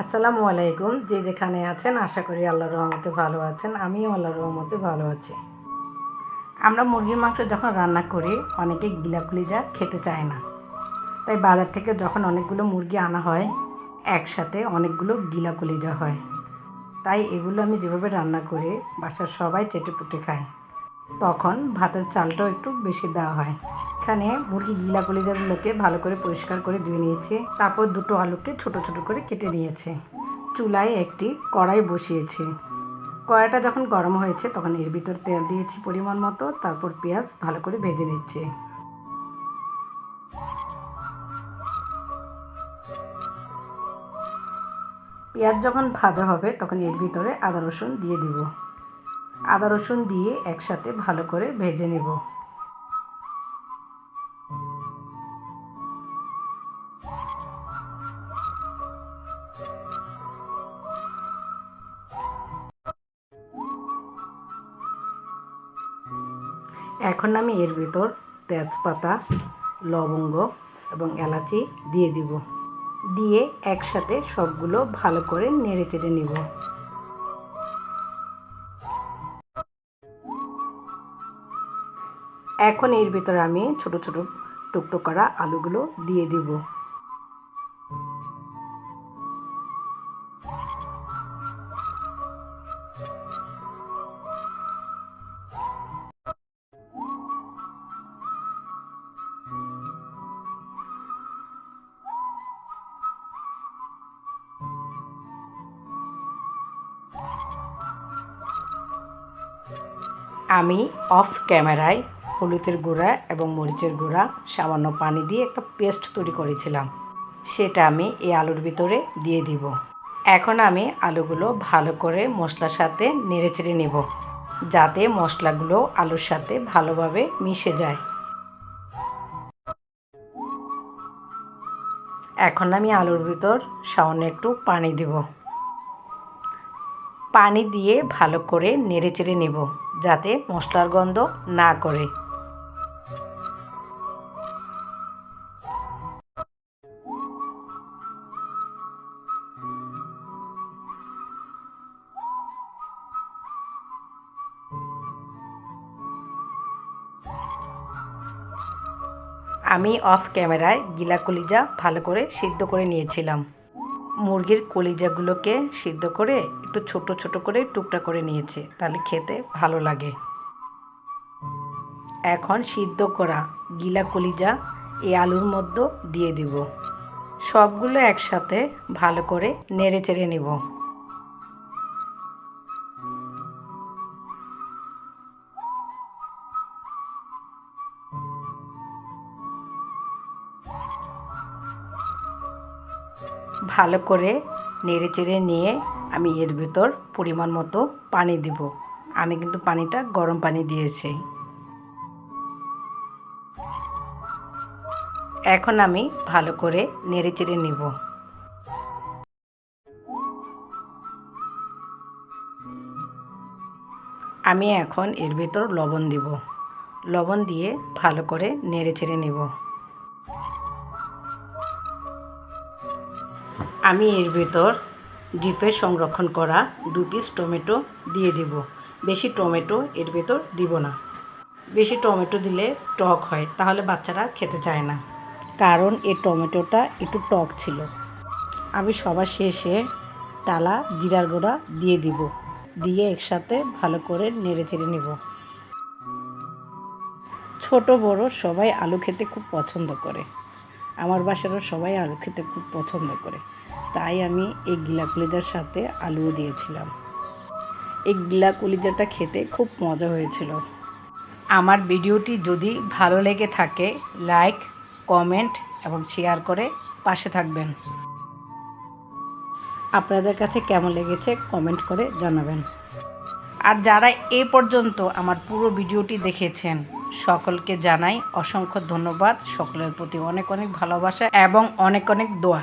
আসসালামু আলাইকুম, যে যেখানে আছেন, আশা করি আল্লাহর রহমতে ভালো আছেন, আমিও আল্লাহর রহমতে ভালো আছি। আমরা মুরগির মাংস যখন রান্না করি, অনেকে গিলা কলিজা খেতে চায় না। তাই বাজার থেকে যখন অনেকগুলো মুরগি আনা হয়, একসাথে অনেকগুলো গিলা কলিজা হয়। তাই এগুলো আমি যেভাবে রান্না করি, বাসার সবাই চেটে পুটে খায়। তখন ভাতের চালটাও একটু বেশি দেওয়া হয়। এখানে মুরগি গিলা কলিজাগুলোকে ভালো করে পরিষ্কার করে ধুয়ে নিয়েছে। তারপর দুটো আলুকে ছোট ছোট করে কেটে নিয়েছে। চুলায় একটি কড়াই বসিয়েছে। কড়াইটা যখন গরম হয়েছে তখন এর ভিতর তেল দিয়েছি পরিমাণ মতো, তারপর পেঁয়াজ ভালো করে ভেজে নিচ্ছে। পেঁয়াজ যখন ভাজা হবে তখন এর ভিতরে আদা রসুন দিয়ে দিব। আদা রসুন দিয়ে একসাথে ভালো করে ভেজে নেব। এখন আমি এর ভিতর তেজপাতা, লবঙ্গ এবং এলাচি দিয়ে দিব। দিয়ে একসাথে সবগুলো ভালো করে নেড়ে চেড়ে নিব। এখন এর ভেতরে আমি ছোট ছোট টুকটো করা আলুগুলো দিয়ে দিব। আমি অফ ক্যামেরায় হলুদের গুঁড়া এবং মরিচের গুঁড়া সামান্য পানি দিয়ে একটা পেস্ট তৈরি করেছিলাম। সেটা আমি এই আলুর ভিতরে দিয়ে দিব। এখন আমি আলুগুলো ভালো করে মশলার সাথে নেড়ে চেড়ে নেব, যাতে মশলাগুলো আলুর সাথে ভালোভাবে মিশে যায়। এখন আমি আলুর ভিতর সামান্য একটু পানি দিব। পানি দিয়ে ভালো করে নেড়ে চেড়ে নেব, যাতে মশলার গন্ধ না করে। আমি অফ ক্যামেরায় গিলা কলিজা ভালো করে সিদ্ধ করে নিয়েছিলাম। মুরগির কলিজাগুলোকে সিদ্ধ করে একটু ছোট ছোট করে টুকরা করে নিয়েছে, তাহলে খেতে ভালো লাগে। এখন সিদ্ধ করা গিলা কলিজা এই আলুর মধ্যে দিয়ে দিব। সবগুলো একসাথে ভালো করে নেড়ে চেড়ে নেব। ভালো করে নেড়ে চেড়ে নিয়ে আমি এর ভেতর পরিমাণ মতো পানি দিব। আমি কিন্তু পানিটা গরম পানি দিয়েছি। এখন আমি ভালো করে নেড়ে চেড়ে নিব। আমি এখন এর ভেতর লবণ দিব। লবণ দিয়ে ভালো করে নেড়ে চেড়ে নেব। আমি এর ভেতর ডিপে সংরক্ষণ করা দু পিস টমেটো দিয়ে দিব। বেশি টমেটো এর ভেতর দিব না। বেশি টমেটো দিলে টক হয়, তাহলে বাচ্চারা খেতে চায় না। কারণ এই টমেটোটা একটু টক ছিল। আমি সবার শেষে টালা, জিরার গুঁড়া দিয়ে দিব। দিয়ে একসাথে ভালো করে নেড়ে চেড়ে নেব। ছোট, বড় সবাই আলু খেতে খুব পছন্দ করে। আমার বাসারও সবাই আলু খেতে খুব পছন্দ করে। তাই আমি এই গিলা কলিজার সাথে আলুও দিয়েছিলাম। এই গিলা কলিজাটা খেতে খুব মজা হয়েছিল। আমার ভিডিওটি যদি ভালো লেগে থাকে, লাইক, কমেন্ট এবং শেয়ার করে পাশে থাকবেন। আপনাদের কাছে কেমন লেগেছে কমেন্ট করে জানাবেন। আর যারা এ পর্যন্ত আমার পুরো ভিডিওটি দেখেছেন, সকলকে জানাই অসংখ্য ধন্যবাদ। সকলের প্রতি অনেক অনেক ভালোবাসা এবং অনেক অনেক দোয়া।